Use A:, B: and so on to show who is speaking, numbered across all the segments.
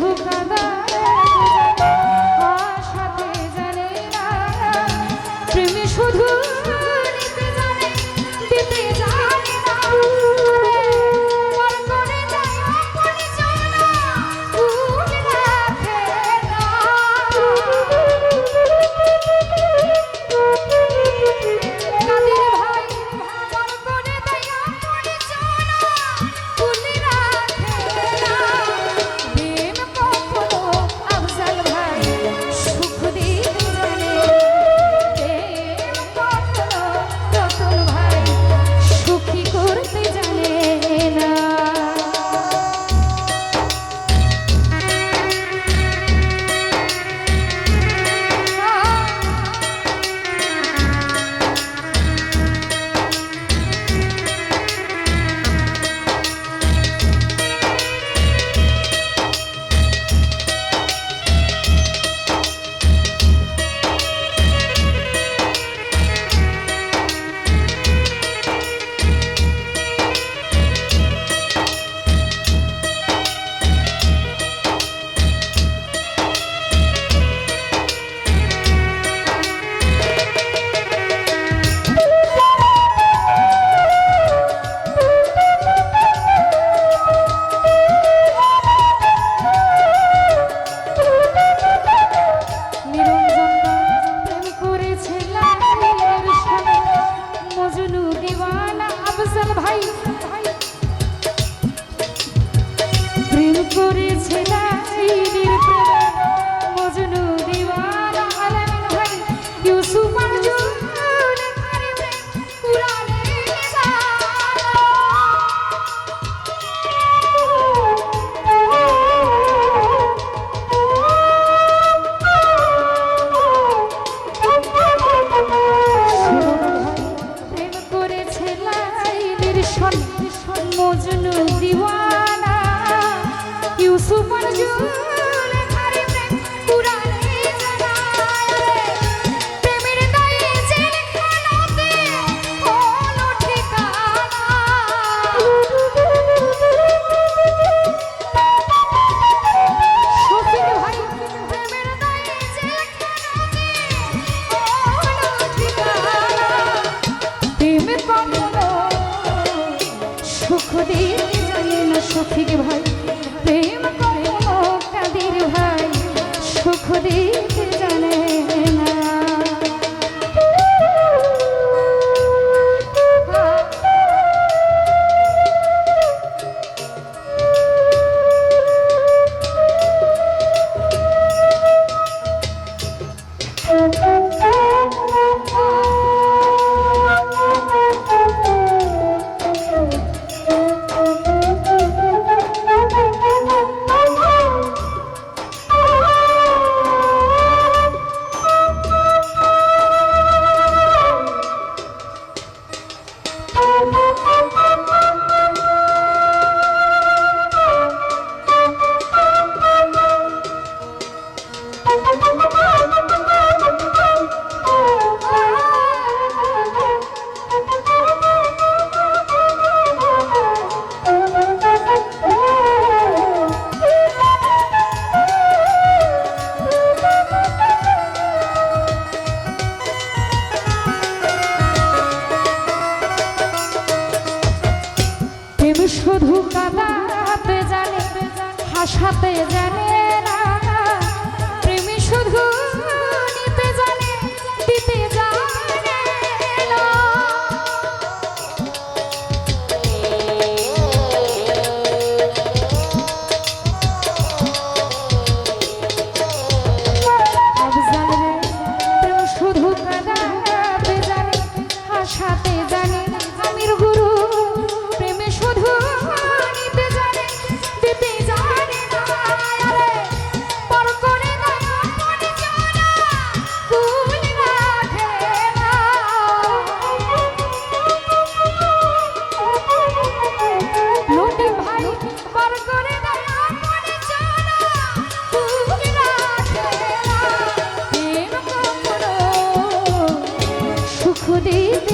A: প্রেম ভাই সঙ্গে মজনু দিওয়ানা। ইউসুফ আরজুন না ভাই। খুদিতে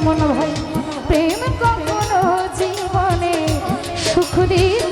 A: জানে না সুমন ভাই প্রেম কখনো জীবনে সুখ দিতে